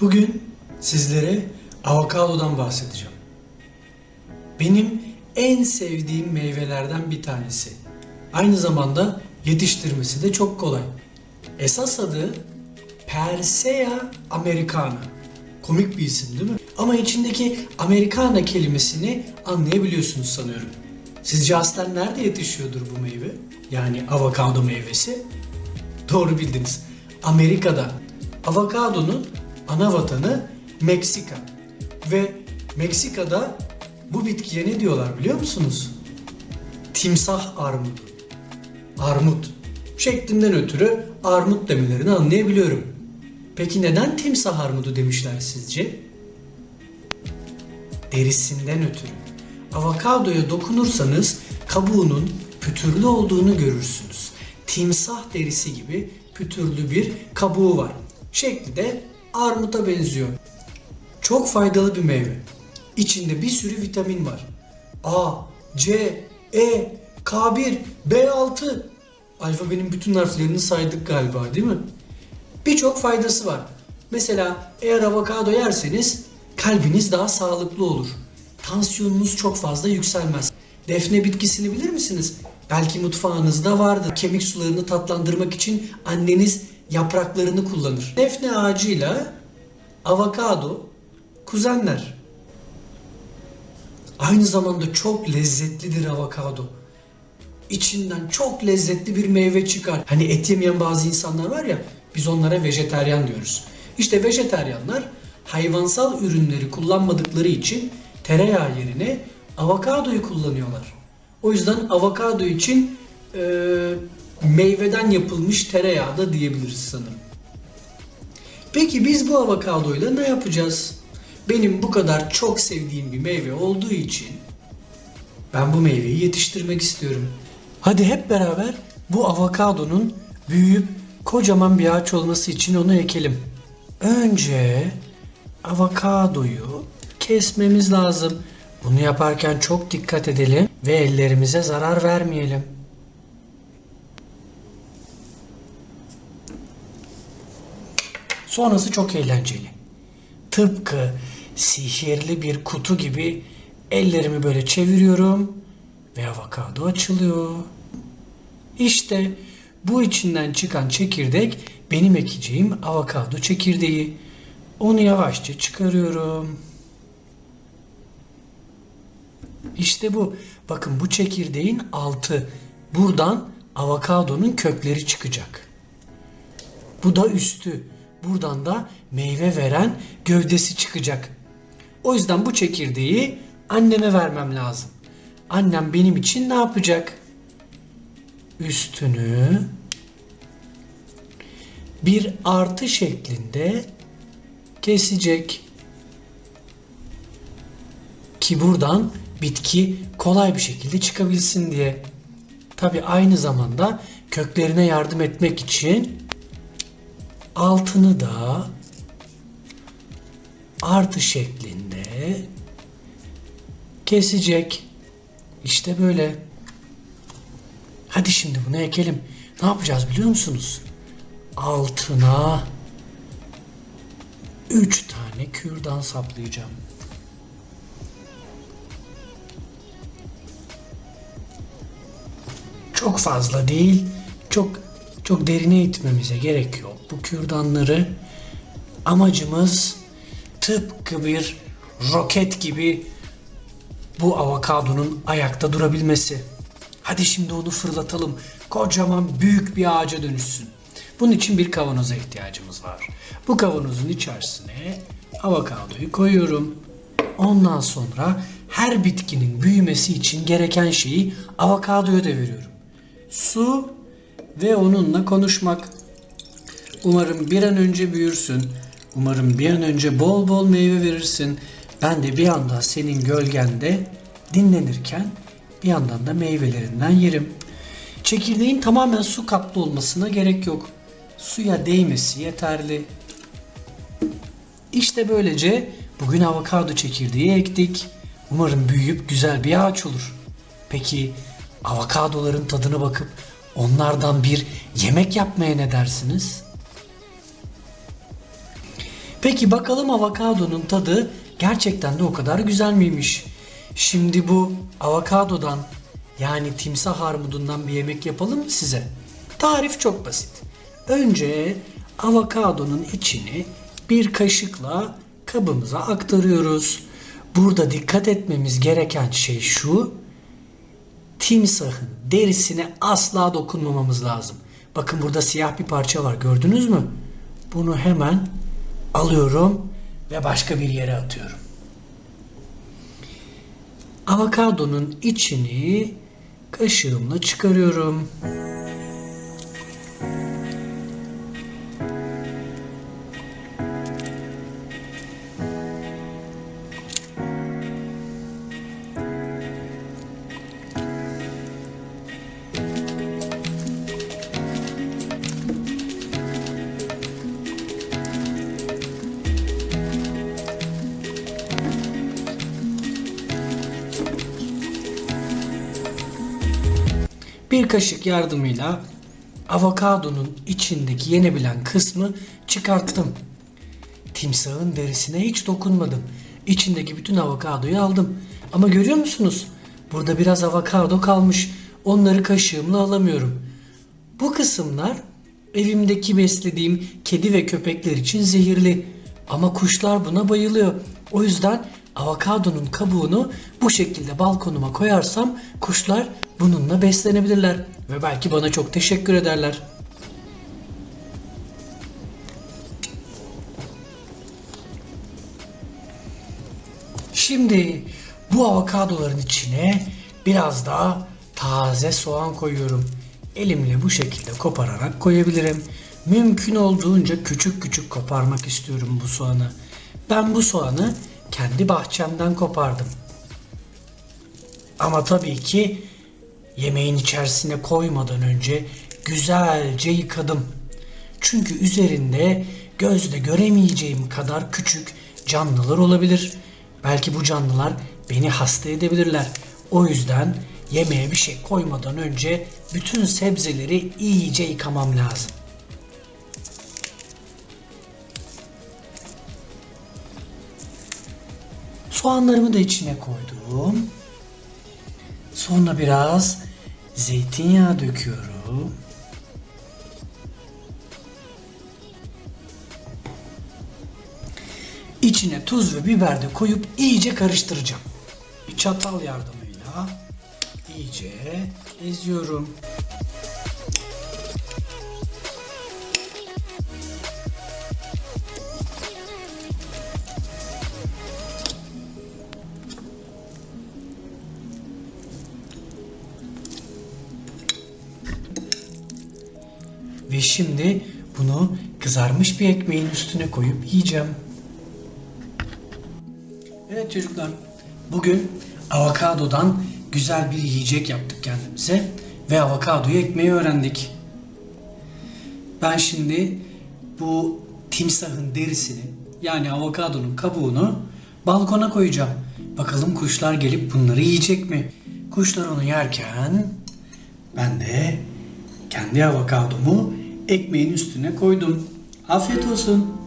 Bugün sizlere avokadodan bahsedeceğim. Benim en sevdiğim meyvelerden bir tanesi. Aynı zamanda yetiştirmesi de çok kolay. Esas adı Persea americana. Komik bir isim değil mi? Ama içindeki Americana kelimesini anlayabiliyorsunuz sanıyorum. Sizce aslen nerede yetişiyordur bu meyve? Yani avokado meyvesi? Doğru bildiniz. Amerika'da. Avokadonun ana vatanı Meksika. Ve Meksika'da bu bitkiye ne diyorlar biliyor musunuz? Timsah armudu. Armut. Şeklinden ötürü armut demelerini anlayabiliyorum. Peki neden timsah armudu demişler sizce? Derisinden ötürü. Avokadoya dokunursanız kabuğunun pütürlü olduğunu görürsünüz. Timsah derisi gibi pütürlü bir kabuğu var. Şekli de armuta benziyor. Çok faydalı bir meyve. İçinde bir sürü vitamin var. A, C, E, K1, B6. Alfabenin bütün harflerini saydık galiba değil mi? Birçok faydası var. Mesela eğer avokado yerseniz kalbiniz daha sağlıklı olur. Tansiyonunuz çok fazla yükselmez. Defne bitkisini bilir misiniz? Belki mutfağınızda vardır. Kemik sularını tatlandırmak için anneniz yapraklarını kullanır. Defne ağacıyla avokado kuzenler. Aynı zamanda çok lezzetlidir avokado. İçinden çok lezzetli bir meyve çıkar. Hani et yemeyen bazı insanlar var ya biz onlara vejeteryan diyoruz. İşte vejeteryanlar hayvansal ürünleri kullanmadıkları için tereyağı yerine avokadoyu kullanıyorlar. O yüzden avokado için e, meyveden yapılmış tereyağı da diyebiliriz sanırım. Peki biz bu avokadoyla ne yapacağız? Benim bu kadar çok sevdiğim bir meyve olduğu için ben bu meyveyi yetiştirmek istiyorum. Hadi hep beraber bu avokadonun büyüyüp kocaman bir ağaç olması için onu ekelim. Önce avokadoyu kesmemiz lazım. Bunu yaparken çok dikkat edelim ve ellerimize zarar vermeyelim. Sonrası çok eğlenceli. Tıpkı sihirli bir kutu gibi ellerimi böyle çeviriyorum ve avokado açılıyor. İşte bu içinden çıkan çekirdek benim ekeceğim avokado çekirdeği. Onu yavaşça çıkarıyorum. İşte bu. Bakın bu çekirdeğin altı. Buradan avokadonun kökleri çıkacak. Bu da üstü. Buradan da meyve veren gövdesi çıkacak. O yüzden bu çekirdeği anneme vermem lazım. Annem benim için ne yapacak? Üstünü bir artı şeklinde kesecek. Ki buradan bitki kolay bir şekilde çıkabilsin diye. Tabi aynı zamanda köklerine yardım etmek için altını da artı şeklinde kesecek. İşte böyle. Hadi şimdi bunu ekelim. Ne yapacağız biliyor musunuz? Altına 3 tane kürdan saplayacağım. Çok fazla değil, çok çok derine itmemize gerek yok. Bu kürdanları amacımız tıpkı bir roket gibi bu avokadonun ayakta durabilmesi. Hadi şimdi onu fırlatalım. Kocaman büyük bir ağaca dönüşsün. Bunun için bir kavanoza ihtiyacımız var. Bu kavanozun içerisine avokadoyu koyuyorum. Ondan sonra her bitkinin büyümesi için gereken şeyi avokadoya da veriyorum. Su ve onunla konuşmak. Umarım bir an önce büyürsün. Umarım bir an önce bol bol meyve verirsin. Ben de bir anda senin gölgende dinlenirken bir yandan da meyvelerinden yerim. Çekirdeğin tamamen su kaplı olmasına gerek yok. Suya değmesi yeterli. İşte böylece bugün avokado çekirdeği ektik. Umarım büyüyüp güzel bir ağaç olur. Peki avokadoların tadına bakıp onlardan bir yemek yapmaya ne dersiniz? Peki bakalım avokadonun tadı gerçekten de o kadar güzel miymiş? Şimdi bu avokadodan yani timsah armudundan bir yemek yapalım mı size? Tarif çok basit. Önce avokadonun içini bir kaşıkla kabımıza aktarıyoruz. Burada dikkat etmemiz gereken şey şu. Timsahın derisine asla dokunmamamız lazım. Bakın burada siyah bir parça var gördünüz mü? Bunu hemen alıyorum ve başka bir yere atıyorum. Avokadonun içini kaşığımla çıkarıyorum. Bir kaşık yardımıyla avokadonun içindeki yenebilen kısmı çıkarttım. Timsahın derisine hiç dokunmadım. İçindeki bütün avokadoyu aldım. Ama görüyor musunuz? Burada biraz avokado kalmış. Onları kaşığımla alamıyorum. Bu kısımlar evimdeki beslediğim kedi ve köpekler için zehirli. Ama kuşlar buna bayılıyor. O yüzden avokadonun kabuğunu bu şekilde balkonuma koyarsam kuşlar bununla beslenebilirler ve belki bana çok teşekkür ederler. Şimdi bu avokadoların içine biraz daha taze soğan koyuyorum. Elimle bu şekilde kopararak koyabilirim. Mümkün olduğunca küçük küçük koparmak istiyorum bu soğanı. Ben bu soğanı kendi bahçemden kopardım. Ama tabii ki yemeğin içerisine koymadan önce güzelce yıkadım. Çünkü üzerinde gözle göremeyeceğim kadar küçük canlılar olabilir. Belki bu canlılar beni hasta edebilirler. O yüzden yemeğe bir şey koymadan önce bütün sebzeleri iyice yıkamam lazım. Soğanlarımı da içine koydum. Sonra biraz zeytinyağı döküyorum. İçine tuz ve biber de koyup iyice karıştıracağım. Bir çatal yardımıyla iyice eziyorum. Ve şimdi bunu kızarmış bir ekmeğin üstüne koyup yiyeceğim. Evet çocuklar, bugün avokadodan güzel bir yiyecek yaptık kendimize ve avokadoyu ekmeği öğrendik. Ben şimdi bu timsahın derisini yani avokadonun kabuğunu balkona koyacağım. Bakalım kuşlar gelip bunları yiyecek mi? Kuşlar onu yerken ben de kendi avokadomu ekmeğin üstüne koydum. Afiyet olsun.